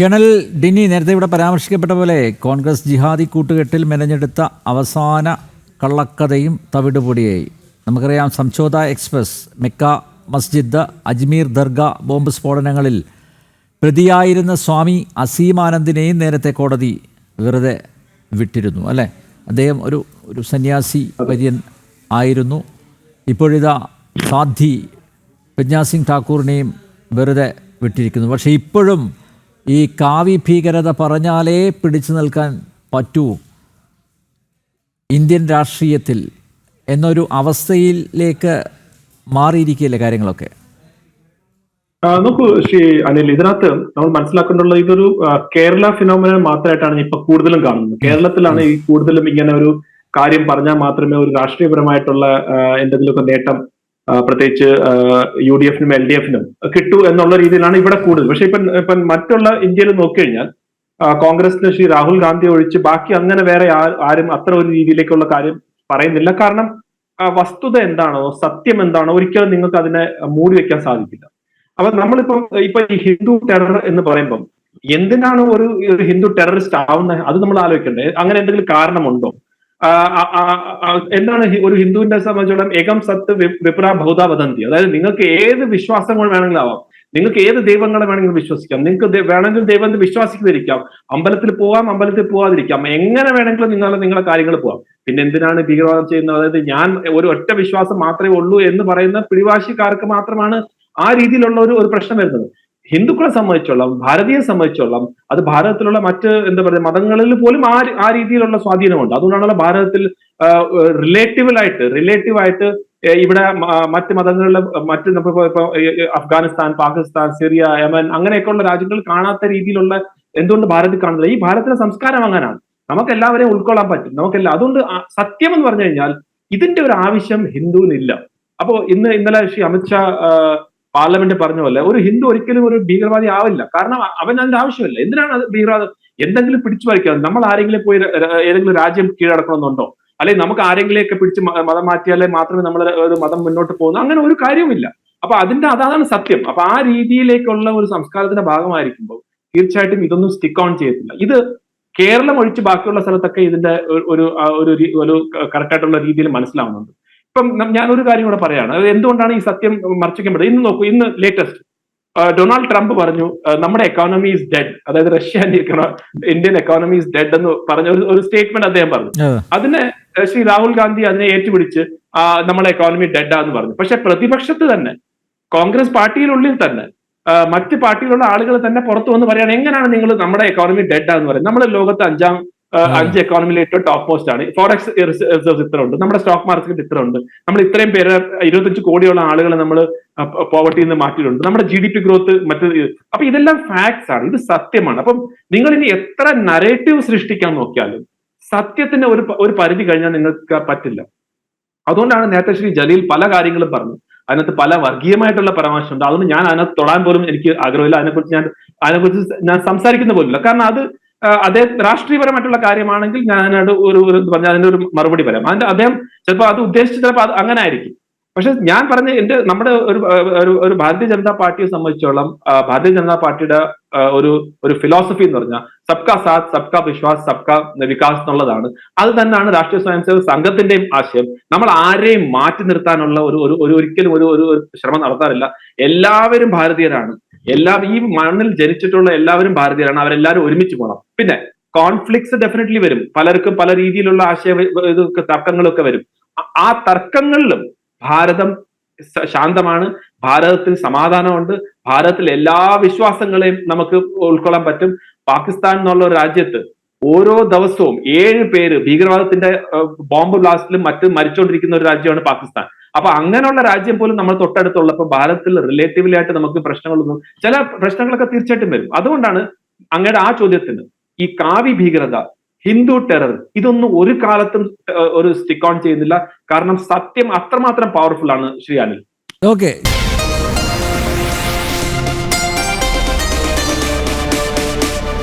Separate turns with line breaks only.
Colonel ഡിന്നി നേരത്തെ ഇവിടെ പരാമർശിക്കപ്പെട്ട പോലെ കോൺഗ്രസ് ജിഹാദി കൂട്ടുകെട്ടിൽ മെനഞ്ഞെടുത്ത അവസാന കള്ളക്കഥയും തവിടുപൊടിയായി. നമുക്കറിയാം സംശോധ എക്സ്പ്രസ് മെക്ക മസ്ജിദ് അജ്മീർ ദർഗ ബോംബ് സ്ഫോടനങ്ങളിൽ പ്രതിയായിരുന്ന സ്വാമി അസീമാനന്ദിനെയും നേരത്തെ കോടതി വെറുതെ വിട്ടിരുന്നു അല്ലേ? അദ്ദേഹം ഒരു ഒരു സന്യാസി വര്യൻ ആയിരുന്നു. ഇപ്പോഴിതാ സാധി പ്രജ്ഞാ സിംഗ് ഠാക്കൂറിനെയും വെറുതെ വിട്ടിരിക്കുന്നു. പക്ഷേ ഇപ്പോഴും ഈ കാവി ഭീകരത പറഞ്ഞാലേ പിടിച്ചു നിൽക്കാൻ പറ്റൂ. ഇന്ത്യൻ രാഷ്ട്രീയത്തിൽ എന്നൊരു അവസ്ഥയിലേക്ക് മാറിയിരിക്കുകയല്ലേ കാര്യങ്ങളൊക്കെ?
നോക്കൂ ശ്രീ അനിൽ ഇതിനകത്ത് നമ്മൾ മനസ്സിലാക്കേണ്ടുള്ളത് ഇതൊരു കേരള ഫിനോമിനൽ മാത്രമായിട്ടാണ് ഇപ്പൊ കൂടുതലും കാണുന്നത്. കേരളത്തിലാണ് ഈ കൂടുതലും ഇങ്ങനെ ഒരു കാര്യം പറഞ്ഞാൽ മാത്രമേ ഒരു രാഷ്ട്രീയപരമായിട്ടുള്ള എന്തെങ്കിലുമൊക്കെ നേട്ടം പ്രത്യേകിച്ച് യു ഡി എഫിനും എൽ ഡി എഫിനും കിട്ടൂ എന്നുള്ള രീതിയിലാണ് ഇവിടെ കൂടുതൽ. പക്ഷെ ഇപ്പം ഇപ്പം മറ്റുള്ള ഇന്ത്യയിൽ നോക്കിക്കഴിഞ്ഞാൽ കോൺഗ്രസിന് ശ്രീ രാഹുൽ ഗാന്ധി ഒഴിച്ച് ബാക്കി അങ്ങനെ വേറെ ആരും അത്ര ഒരു രീതിയിലേക്കുള്ള കാര്യം പറയുന്നില്ല. കാരണം വസ്തുത എന്താണോ സത്യം എന്താണോ ഒരിക്കലും നിങ്ങൾക്ക് അതിനെ മൂടി വെക്കാൻ സാധിക്കില്ല. അപ്പൊ നമ്മളിപ്പം ഇപ്പൊ ഈ ഹിന്ദു ടെറർ എന്ന് പറയുമ്പം എന്തിനാണ് ഒരു ഹിന്ദു ടെററിസ്റ്റ് ആവുന്നത്? അത് നമ്മൾ ആലോചിക്കണ്ടേ. അങ്ങനെ എന്തെങ്കിലും കാരണമുണ്ടോ? എന്താണ് ഒരു ഹിന്ദുവിന്റെ സംബന്ധിച്ചോളം ഏകം സത്ത് വിപ്ര ബഹുത വദന്തി. അതായത് നിങ്ങൾക്ക് ഏത് വിശ്വാസങ്ങൾ വേണമെങ്കിലും ആവാം നിങ്ങൾക്ക് ഏത് ദൈവങ്ങളെ വേണമെങ്കിലും വിശ്വസിക്കാം. നിങ്ങൾക്ക് വേണമെങ്കിൽ ദൈവത്തെ വിശ്വാസിക്കാതിരിക്കാം അമ്പലത്തിൽ പോവാം അമ്പലത്തിൽ പോവാതിരിക്കാം. എങ്ങനെ വേണമെങ്കിലും നിങ്ങൾ നിങ്ങളെ കാര്യങ്ങൾ പോവാം. പിന്നെ എന്തിനാണ് ഭീകരവാദം ചെയ്യുന്നത്? അതായത് ഞാൻ ഒരു ഒറ്റ വിശ്വാസം മാത്രമേ ഉള്ളൂ എന്ന് പറയുന്ന പിടിവാശിക്കാർക്ക് മാത്രമാണ് ആ രീതിയിലുള്ള ഒരു ഒരു പ്രശ്നം വരുന്നത്. ഹിന്ദുക്കളെ സംബന്ധിച്ചോളം ഭാരതീയെ സംബന്ധിച്ചോളം അത് ഭാരതത്തിലുള്ള മറ്റ് എന്താ പറയുക മതങ്ങളിൽ പോലും ആ ആ രീതിയിലുള്ള സ്വാധീനമുണ്ട്. അതുകൊണ്ടാണല്ലോ ഭാരതത്തിൽ റിലേറ്റീവലായിട്ട് റിലേറ്റീവായിട്ട് ഇവിടെ മറ്റ് മതങ്ങളിലെ മറ്റ് അഫ്ഗാനിസ്ഥാൻ പാകിസ്ഥാൻ സിറിയ യമൻ അങ്ങനെയൊക്കെയുള്ള രാജ്യങ്ങൾ കാണാത്ത രീതിയിലുള്ള എന്തുകൊണ്ട് ഭാരതത്തിൽ കാണുന്നത് ഈ ഭാരതത്തിലെ സംസ്കാരം അങ്ങനെയാണ്. നമുക്ക് എല്ലാവരെയും ഉൾക്കൊള്ളാൻ പറ്റും. നമുക്കെല്ലാം അതുകൊണ്ട് സത്യം എന്ന് പറഞ്ഞു കഴിഞ്ഞാൽ ഇതിന്റെ ഒരു ആവശ്യം ഹിന്ദുവിനില്ല. അപ്പോ ഇന്ന് ഇന്നലെ ശ്രീ അമിത്ഷാ പാർലമെന്റ് പറഞ്ഞ പോലെ ഒരു ഹിന്ദു ഒരിക്കലും ഒരു ഭീകരവാദി ആവില്ല. കാരണം അവൻ അതിന്റെ ആവശ്യമില്ല. എന്തിനാണ് അത് ഭീകരവാദം? എന്തെങ്കിലും പിടിച്ചു പറിക്കുക നമ്മൾ ആരെങ്കിലും പോയി ഏതെങ്കിലും രാജ്യം കീഴടക്കണമെന്നുണ്ടോ? അല്ലെങ്കിൽ നമുക്ക് ആരെങ്കിലെയൊക്കെ പിടിച്ച് മതം മാറ്റിയാലേ മാത്രമേ നമ്മൾ മതം മുന്നോട്ട് പോകുന്നു അങ്ങനെ ഒരു കാര്യവുമില്ല. അപ്പൊ അതിന്റെ അതാണ് സത്യം. അപ്പൊ ആ രീതിയിലേക്കുള്ള ഒരു സംസ്കാരത്തിന്റെ ഭാഗമായിരിക്കുമ്പോൾ തീർച്ചയായിട്ടും ഇതൊന്നും സ്റ്റിക്ക് ഓൺ ചെയ്യത്തില്ല. ഇത് കേരളം ഒഴിച്ച് ബാക്കിയുള്ള സ്ഥലത്തൊക്കെ ഇതിന്റെ ഒരു- ഒരു കറക്റ്റായിട്ടുള്ള രീതിയിൽ മനസ്സിലാവുന്നുണ്ട്. ഇപ്പം ഞാനൊരു ഞാൻ ഒരു കാര്യം കൂടെ പറയാണ്. അത് എന്തുകൊണ്ടാണ് ഈ സത്യം മറച്ചിക്കപ്പെടുന്നത് ഇന്ന് നോക്കൂ ഇന്ന് ലേറ്റസ്റ്റ് ഡൊണാൾഡ് ട്രംപ് പറഞ്ഞു നമ്മുടെ എക്കോണമി ഈസ് ഡെഡ് അതായത് Russia Indian economy is dead എന്ന് പറഞ്ഞ ഒരു- ഒരു സ്റ്റേറ്റ്മെന്റ് അദ്ദേഹം പറഞ്ഞു. അതിനെ ശ്രീ രാഹുൽ ഗാന്ധി അതിനെ ഏറ്റുപിടിച്ച് നമ്മുടെ നമ്മളെ ഡെഡ് ഡെഡാന്ന് പറഞ്ഞു. പക്ഷെ പ്രതിപക്ഷത്ത് തന്നെ കോൺഗ്രസ് പാർട്ടിയിലുള്ളിൽ തന്നെ മറ്റ് പാർട്ടിയിലുള്ള ആളുകൾ തന്നെ പുറത്തു വന്ന് പറയാണ് എങ്ങനെയാണ് നിങ്ങൾ നമ്മുടെ എക്കോണമി ഡെഡ് ആന്ന് പറയുന്നത്? നമ്മുടെ ലോകത്ത് അഞ്ചാം. അഞ്ച് എക്കോണമിയിൽ ഏറ്റവും ടോപ്പ് മോസ്റ്റ് ആണ്. ഫോറക്സ് റിസർവ്സ് ഇത്ര ഉണ്ട് നമ്മുടെ സ്റ്റോക്ക് മാർക്കറ്റ് ഇത്ര ഉണ്ട് നമ്മൾ ഇത്രയും പേര് ഇരുപത്തഞ്ച് കോടിയുള്ള ആളുകളെ നമ്മൾ പോവർട്ടിയിൽ നിന്ന് മാറ്റിയിട്ടുണ്ട്. നമ്മുടെ ജി ഡി പി ഗ്രോത്ത് മറ്റു. അപ്പൊ ഇതെല്ലാം ഫാക്ട്സ് ആണ്. ഇത് സത്യമാണ്. അപ്പം നിങ്ങൾ ഇനി എത്ര നരേറ്റീവ് സൃഷ്ടിക്കാൻ നോക്കിയാലും സത്യത്തിന് ഒരു ഒരു പരിധി കഴിഞ്ഞാൽ നിങ്ങൾക്ക് പറ്റില്ല. അതുകൊണ്ടാണ് നേരത്തെ ശ്രീ ജലീൽ പല കാര്യങ്ങളും പറഞ്ഞു. അതിനകത്ത് പല വർഗീയമായിട്ടുള്ള പരാമർശമുണ്ട്. അതുകൊണ്ട് ഞാൻ അതിനകത്ത് തൊടാൻ പോലും എനിക്ക് ആഗ്രഹമില്ല. അതിനെക്കുറിച്ച് ഞാൻ അതിനെക്കുറിച്ച് ഞാൻ സംസാരിക്കുന്ന പോലില്ല കാരണം അത് അദ്ദേഹം രാഷ്ട്രീയപരമായിട്ടുള്ള കാര്യമാണെങ്കിൽ ഞാൻ അതിനോട് ഒരു പറഞ്ഞ അതിന്റെ ഒരു മറുപടി പറയാം. അതിന്റെ അദ്ദേഹം ചിലപ്പോൾ അത് ഉദ്ദേശിച്ച് ചിലപ്പോൾ അത് അങ്ങനെ ആയിരിക്കും പക്ഷെ ഞാൻ പറഞ്ഞ എന്റെ നമ്മുടെ ഒരു ഒരു ഭാരതീയ ജനതാ പാർട്ടിയെ സംബന്ധിച്ചോളം ഭാരതീയ ജനതാ പാർട്ടിയുടെ ഒരു ഒരു ഫിലോസഫി എന്ന് പറഞ്ഞാൽ സബ്കാ സാത്ത് സബ്കാ വിശ്വാസ് സബ്കാ വികാസ് എന്നുള്ളതാണ്. അത് തന്നെയാണ് രാഷ്ട്രീയ സ്വയംസേവക സംഘത്തിന്റെയും ആശയം. നമ്മൾ ആരെയും മാറ്റി നിർത്താനുള്ള ഒരു ഒരു ഒരു ഒരിക്കലും ഒരു ഒരു ഒരു ശ്രമം നടത്താറില്ല. എല്ലാവരും ഭാരതീയരാണ്. എല്ലാ ഈ മണ്ണിൽ ജനിച്ചിട്ടുള്ള എല്ലാവരും ഭാരതീയരാണ്. അവരെല്ലാവരും ഒരുമിച്ച് പോകണം പിന്നെ കോൺഫ്ലിക്ട്സ് ഡെഫിനറ്റ്ലി വരും. പലർക്കും പല രീതിയിലുള്ള ആശയ ഇതൊക്കെ തർക്കങ്ങളൊക്കെ വരും. ആ- തർക്കങ്ങളിലും ഭാരതം ശാന്തമാണ്. ഭാരതത്തിൽ സമാധാനമുണ്ട്. ഭാരതത്തിൽ എല്ലാ വിശ്വാസങ്ങളെയും നമുക്ക് ഉൾക്കൊള്ളാൻ പറ്റും. പാകിസ്ഥാൻ എന്നുള്ള രാജ്യത്ത് ഓരോ ദിവസവും ഏഴ് പേര് ഭീകരവാദത്തിന്റെ ബോംബ് ബ്ലാസ്റ്റിലും മറ്റും മരിച്ചുകൊണ്ടിരിക്കുന്ന ഒരു രാജ്യമാണ് പാകിസ്ഥാൻ. അപ്പൊ അങ്ങനെയുള്ള രാജ്യം പോലും നമ്മൾ തൊട്ടടുത്തുള്ളപ്പോൾ ഭാരതത്തിൽ റിലേറ്റീവ്ലി ആയിട്ട് നമുക്ക് പ്രശ്നങ്ങളൊന്നും ചില പ്രശ്നങ്ങളൊക്കെ തീർച്ചയായിട്ടും വരും. അതുകൊണ്ടാണ് അങ്ങയുടെ ആ ചോദ്യത്തിന് ഈ കാവി ഭീകരത ഹിന്ദു ടെറർ ഇതൊന്നും ഒരു കാലത്തും ഒരു സ്റ്റിക്ക് ഓൺ ചെയ്യുന്നില്ല. കാരണം സത്യം അത്രമാത്രം പവർഫുൾ ആണ് ശ്രീ അനിൽ.
ഓക്കെ